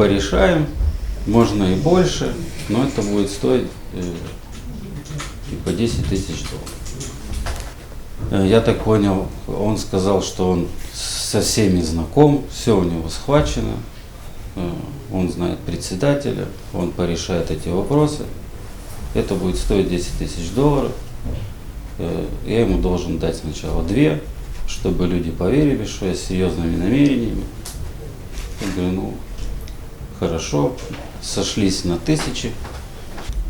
Порешаем, можно и больше, но это будет стоить и по 10 тысяч долларов. Э, Я так понял, он сказал, что он со всеми знаком, все у него схвачено, э, он знает председателя, он порешает эти вопросы. Это будет стоить 10 тысяч долларов. Э, Я ему должен дать сначала две, чтобы люди поверили, что я с серьезными намерениями. Я говорю, ну, хорошо, сошлись на тысячи.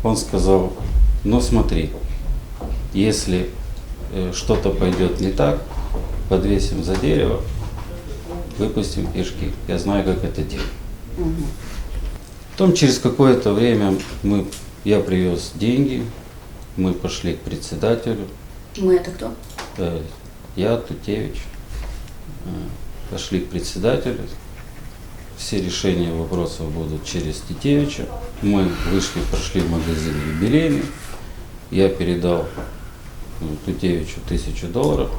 Он сказал, ну смотри, если э, что-то пойдет не так, подвесим за дерево, выпустим пешки. Я знаю, как это делать. Потом через какое-то время мы, я привез деньги, мы пошли к председателю, Мы это кто? Э, я, Тутевич, э, пошли к председателю. Все решения вопросов будут через Титевича. Мы вышли, прошли в магазин юбилейный. Я передал э, Тутевичу тысячу долларов.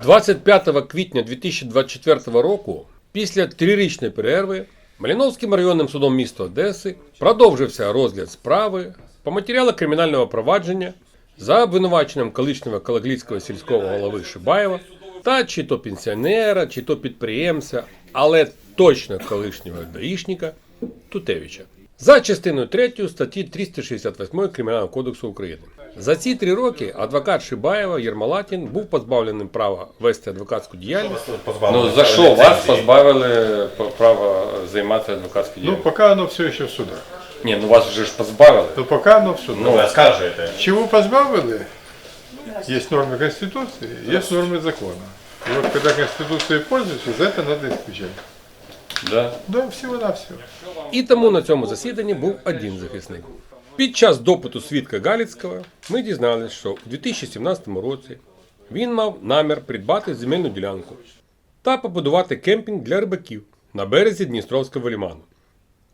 25 квітня 2024 року, після трирічної перерви, Маліновським районним судом міста Одеси продовжився розгляд справи по матеріалу кримінального провадження за обвинуваченням колишнього Калагліцького сільського голови Шибаєва та чи то пенсіонера, чи то підприємця, але точно колишнього даїшника Тутевича. За частиною 3 статті 368 Кримінального кодексу України. За ці три роки адвокат Шибаєва Єрмалатін був позбавлений права вести адвокатську діяльність. Ну за що вас позбавили права займатися адвокатською Ну, діяльністю? пока оно все еще в судах. Ні, ну вас же ж позбавили. Но пока оно в судах. Ну, Ви оскаржуєте. Чего позбавили? Есть нормы Конституции, есть нормы закона. И вот когда Конституцией пользуешься, за это надо исключать. Да. Да, всего-навсего. І тому на цьому засіданні був один захисник. Під час допиту свідка Галіцького ми дізналися, що у 2017 році він мав намір придбати земельну ділянку та побудувати кемпінг для рибаків на березі Дністровського ліману.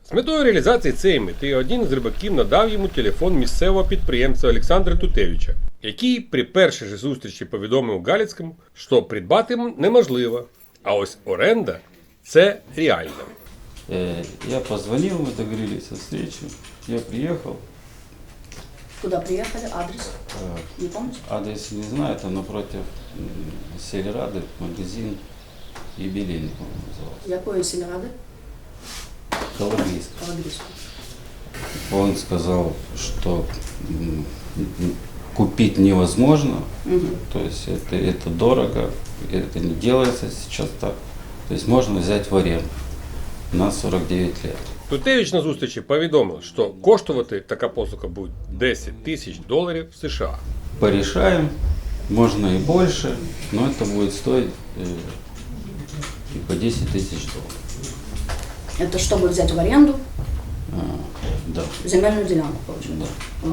З метою реалізації цієї мети один з рибаків надав йому телефон місцевого підприємця Олександра Тутевича, який при першій же зустрічі повідомив Галіцькому, що придбати м- неможливо, а ось оренда це реально. Э, Я позвонил, мы договорились о встрече. Я приехал. Куда приехали? Адрес? Э, Не помните? Адрес не знаю, это напротив м, Сельрады, магазин юбилейный, по-моему, назывался. Якої сільради? Калагрийск. Калагрійську. Он сказал, что м, м, купить невозможно, то есть это, это дорого, это не делается сейчас так. То есть можно взять в аренду на 49 лет. Тутевич на зустрічі повідомив, що коштувати така послуга буде 10 тисяч доларів США. Порешаем, можно и больше, но это будет стоить э, и по 10 тысяч долларов. Это чтобы взять в аренду А, да, земельну ділянку, получается. да.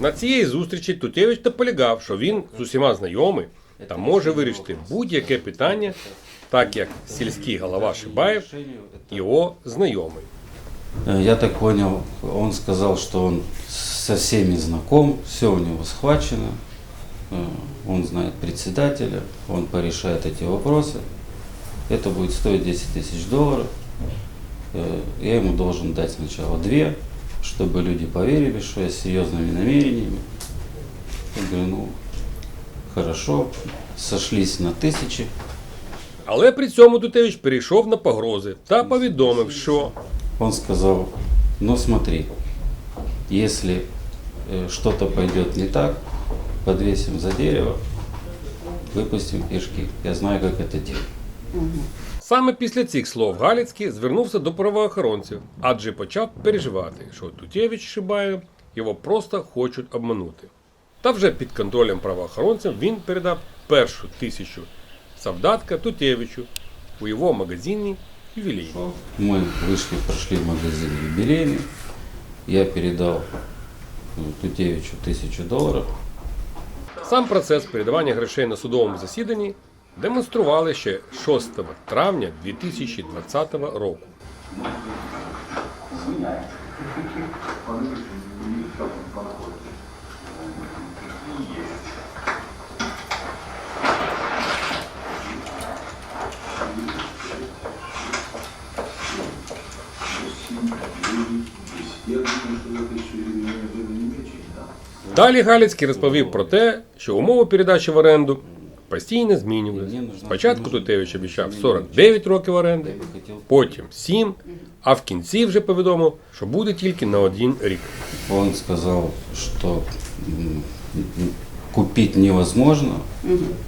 На цієї зустрічі Тутевич наполягав, що він з усіма знайомий та може вирішити будь-яке питання, так як сільський голова Шибаєв його знайомий. Э, Я так понял, он сказал, что он со всеми знаком, все у него схвачено, э, он знает председателя, он порешает эти вопросы. Это будет стоить 10 тысяч долларов. Э, Я ему должен дать сначала две, чтобы люди поверили, что я с серьезными намерениями. Я говорю, ну, хорошо, сошлись на тысячи. Але при цьому Тутевич перейшов на погрози та повідомив, що Он сказал, ну смотри, если э, что-то пойдет не так, подвесим за дерево, выпустим пешки. Я знаю, как это делать. Саме після цих слов Галіцький звернувся до правоохоронців, адже почав переживати, що Тутєвич Шибаєв його просто хочуть обманути. Та вже під контролем правоохоронців він передав першу тисячу завдатка Тутєвичу у його магазині ювілейній. Мы вышли, прошли в магазин юбилейный. Я передал э, Тутевичу тысячу долларов. Сам процес передавання грошей на судовому засіданні демонстрували ще 6 травня 2020 року. Далі Галіцький розповів про те, що умови передачі в оренду постійно змінювалися. Спочатку Тутевич обіцяв 49 років оренди, потім 7, а в кінці вже повідомив, що буде тільки на один рік. Он сказал, что м, м, купить невозможно,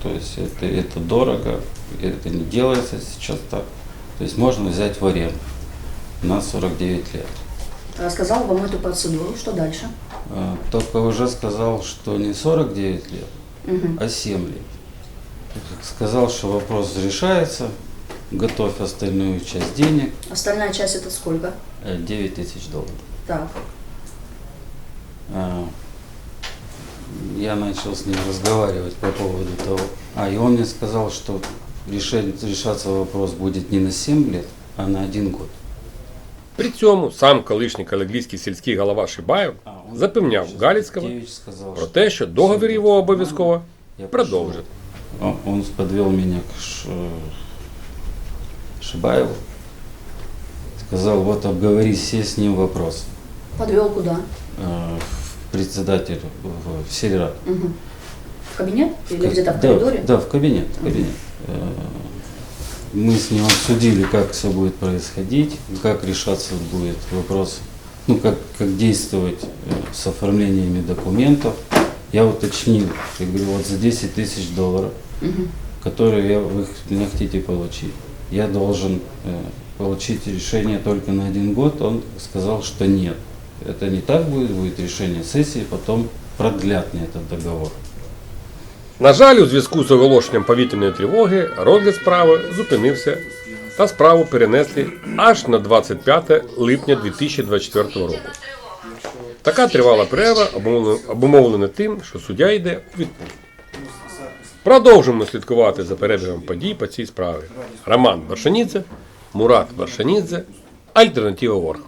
то есть это, это дорого, это не делается сейчас так. То есть можно взять в аренду на 49 лет. Рассказал вам эту процедуру. Что дальше? А, Только уже сказал, что не 49 лет, а 7 лет. Сказал, что вопрос решается, готовь остальную часть денег, Остальная часть это сколько? э, 9 тысяч долларов. Так. А, Я начал с ним разговаривать по поводу того. А, и он мне сказал, что решать, решаться вопрос будет не на 7 лет, а на один год. При цьому сам колишній калеглійський сільський голова Шибаєв запевняв Галицького Девич сказал, про те, що договір його обов'язково Я продовжить. Он, подвел меня к Шибаеву. Сказал, вот обговори все с ним вопросы. Подвел куда? Э, в Председатель в, в сельрад. Мгм. В кабинет или где-то в Да, коридоре? Да, в кабинет. в кабинет. Э, Мы с ним обсудили, как все будет происходить, как решаться будет вопрос, ну, как, как действовать э, с оформлениями документов. Я уточнил, я говорю, вот за 10 тысяч долларов, Мгм. которые я, вы меня хотите получить, я должен э, получить решение только на один год. Он сказал, что нет. Это не так будет, будет решение сессии, потом продлят мне этот договор. На жаль, у зв'язку з оголошенням повітряної тривоги розгляд справи зупинився та справу перенесли аж на 25 липня 2024 року. Така тривала перерва обумовлена- тим, що суддя йде у відпустку. Продовжимо слідкувати за перебігом подій по цій справі. Роман Баршаніце, Мурат Вершанідзе, Альтернатива Ворг.